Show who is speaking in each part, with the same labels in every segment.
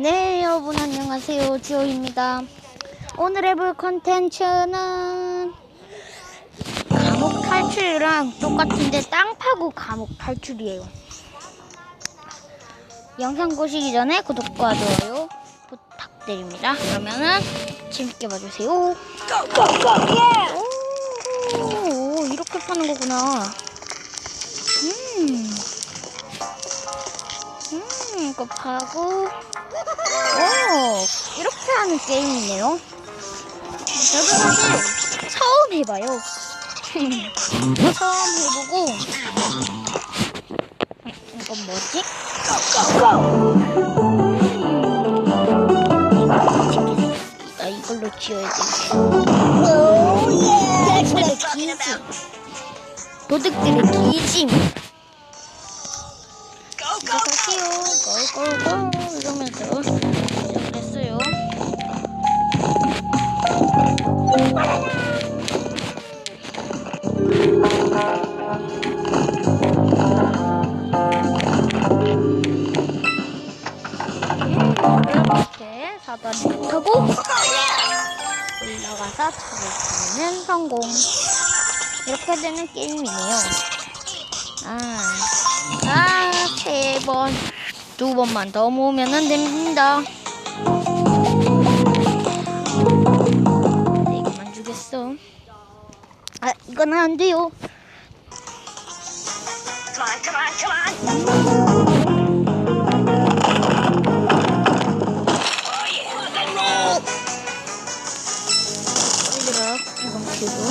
Speaker 1: 네, 여러분 안녕하세요. 지호입니다. 오늘 해볼 컨텐츠는 감옥 탈출이랑 똑같은데 땅 파고 감옥 탈출이에요. 영상 보시기 전에 구독과 좋아요 부탁드립니다. 그러면은 재밌게 봐주세요. 오, 이렇게 파는 거구나. 음. 음, 이거 파고. 오, 이렇게 하는 게임이네요. 저도 사실 처음 해봐요. 처음 해보고. 음, 이건 뭐지? 나 이걸로 지어야 돼. 도둑들의 기짐. 도둑들의 기짐. 이거 사시오. 꼴꼴꼴 이러면서 4번 타고 올라가서 잡을수는 성공. 이렇게 되는 게임이네요. 아, 아 3번 두 번만 더 모으면 됩니다. 네, 이거만 주겠어. 아 이거는 안 돼요. 그만 그만 그만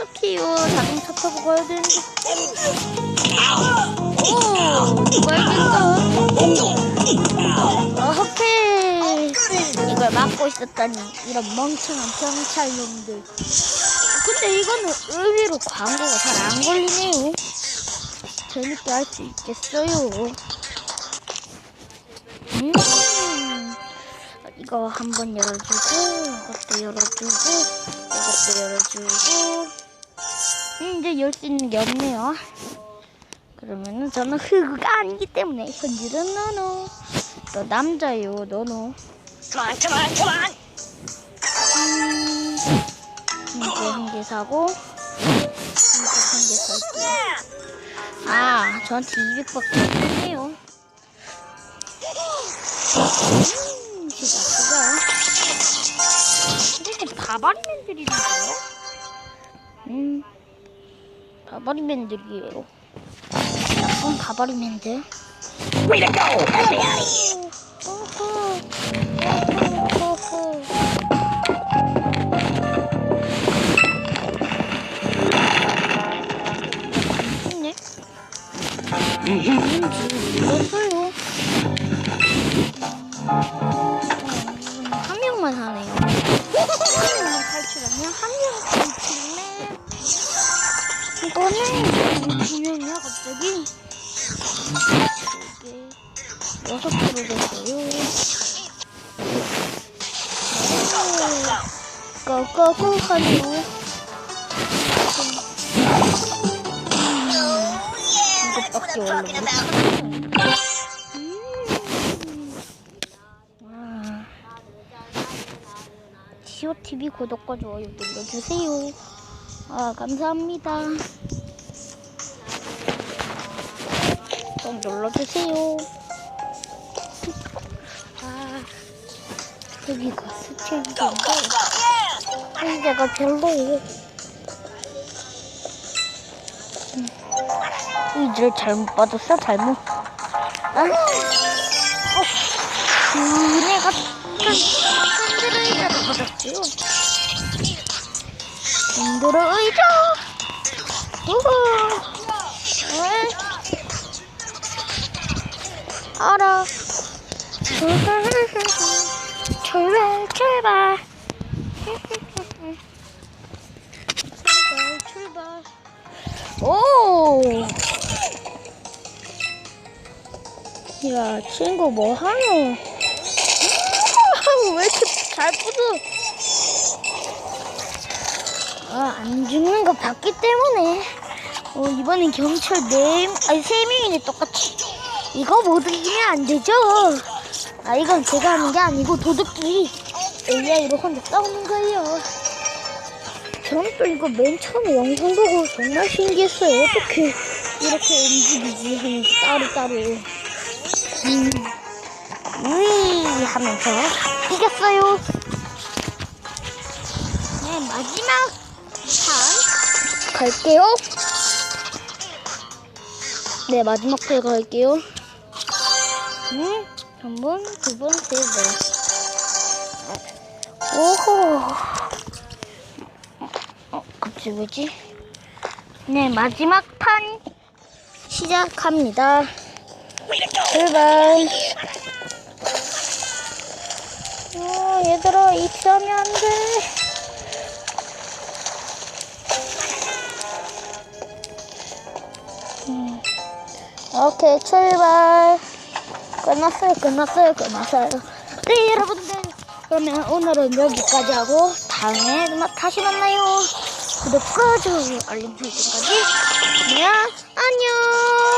Speaker 1: 어떡해요. 자동차 타고 가야 되는데. 오, 이길까? 어허케. 이걸 막고 있었다니. 이런 멍청한 경찰놈들. 근데 이거는 의외로 광고가 잘 안 걸리네요. 재밌게 할 수 있겠어요. 음, 이거 한번 열어주고, 이것도 열어주고, 이것도 열어주고. 음, 이제 열 수 있는 게 없네요. 그러면은 저는 흑우가 아니기 때문에 현질은 너노. 너 남자예요, 너노. 음, 이거 한개 사고, 이거 한개 살게요. 아, 저한테 200밖에 없네요. 음, 시작, 시작. 이게 바바리맨들이잖아요? 음, 바바리맨들이에요. 나쁜 바바리맨들.
Speaker 2: Way to go! Let me
Speaker 1: 만 하네요. 한 명만 탈출하면 한명 탈출네. 이거는 두 명이야 갑자기. 이게 여섯 프로 됐어요. 고고고 하네요. 이것밖에 원래 못 시오TV 구독과 좋아요 눌러주세요. 아, 감사합니다. 좀 눌러주세요. 아, 여기가 스테이지인데, 스테이지가 별로예요. 이들 잘못 받았어, 잘못. 아, 어, 그네 같은 의자를 받았지요. 흔들어 의자. 응? 알아. 출발, 출발. 오! 야, 친구 뭐 하노? 아, 왜 이렇게 잘 부숴? 아, 안 죽는 거 봤기 때문에. 어, 이번엔 경찰 네, 아니, 세 명이네, 똑같이. 이거 못 이기면 안 되죠? 아, 이건 제가 하는 게 아니고 도둑들이 AI로 혼자 싸우는 거예요. 저는 또 이거 맨 처음에 영상 보고 정말 신기했어요. 어떻게 이렇게 움직이지 하면서 따로따로. 음, 으이 하면서 이겼어요. 네, 마지막 판 갈게요. 네, 마지막 판 갈게요. 음, 한 번, 두 번, 세 번. 오호. 어, 갑자기 왜지? 네, 마지막 판 시작합니다. 출발. 얘들아, 입사하면 안 돼. 음, 오케이, 출발. 끝났어요, 끝났어요, 끝났어요. 네, 여러분들. 그러면 오늘은 여기까지 하고, 다음에 다시 만나요. 구독과 좋아요, 알림 설정까지. 그냥 안녕.